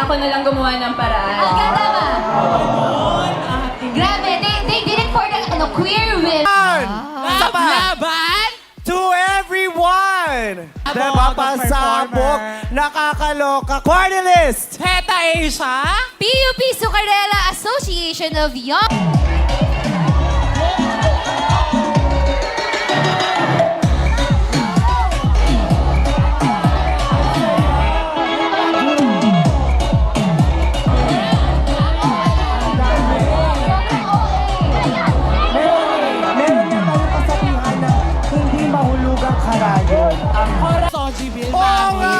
ako na lang gumawa ng paraan. Ang ganda ba? Grabe, they, they did it for the ano, queer women. Laban! To everyone! Diba performer. nakakaloka, party list! Heta Asia! PUP Sucarela Association of Young... 我超级变态啊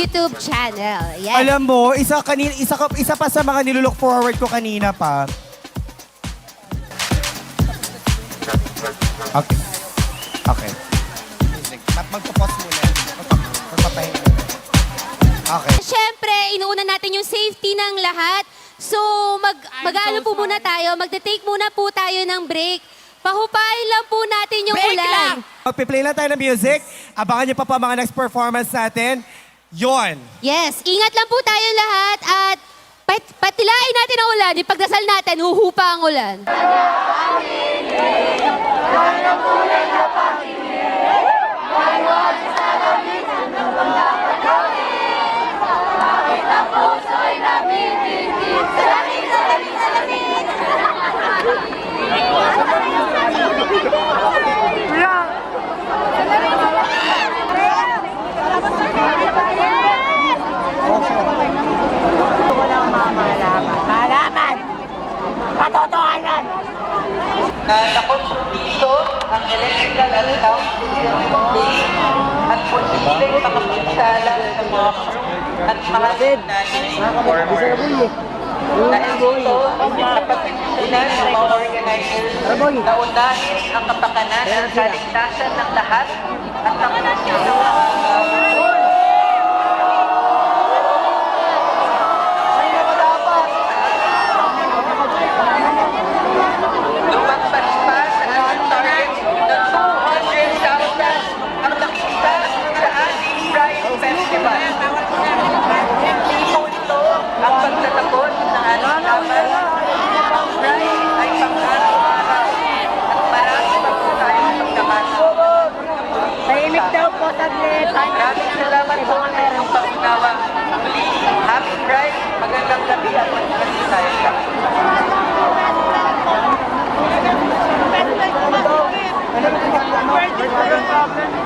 YouTube channel. Yes. Alam mo, isa, kanina, isa, ka- isa pa sa mga nilulook forward ko kanina pa. Okay. Okay. Mag magpo-pause muna. Magpa- Magpapahinga. Okay. Siyempre, inuuna natin yung safety ng lahat. So, mag, mag-ano po muna tayo, magte-take muna po tayo ng break. Pahupain lang po natin yung Break ulan. lang! Magpi-play lang tayo ng music. Abangan niyo pa pa mga next performance natin. Yon. Yes, ingat lang po tayo lahat at pat patilain natin ang ulan. Ipagdasal natin, huhupa ang ulan. Na nakonsumiso ang electrical at sound system today at posibleng makapinsala sa mga crew at mga natin performers. Dahil dito, napagpipilinan ng mga organizers na unahin ang kapakanan at kaligtasan ng lahat at ang saglit. Maraming salamat po ang inyong pagkinawa. Muli, happy drive, magandang gabi at magandang tayo sa Pwede tayo kumakalit. Pwede tayo kumakalit.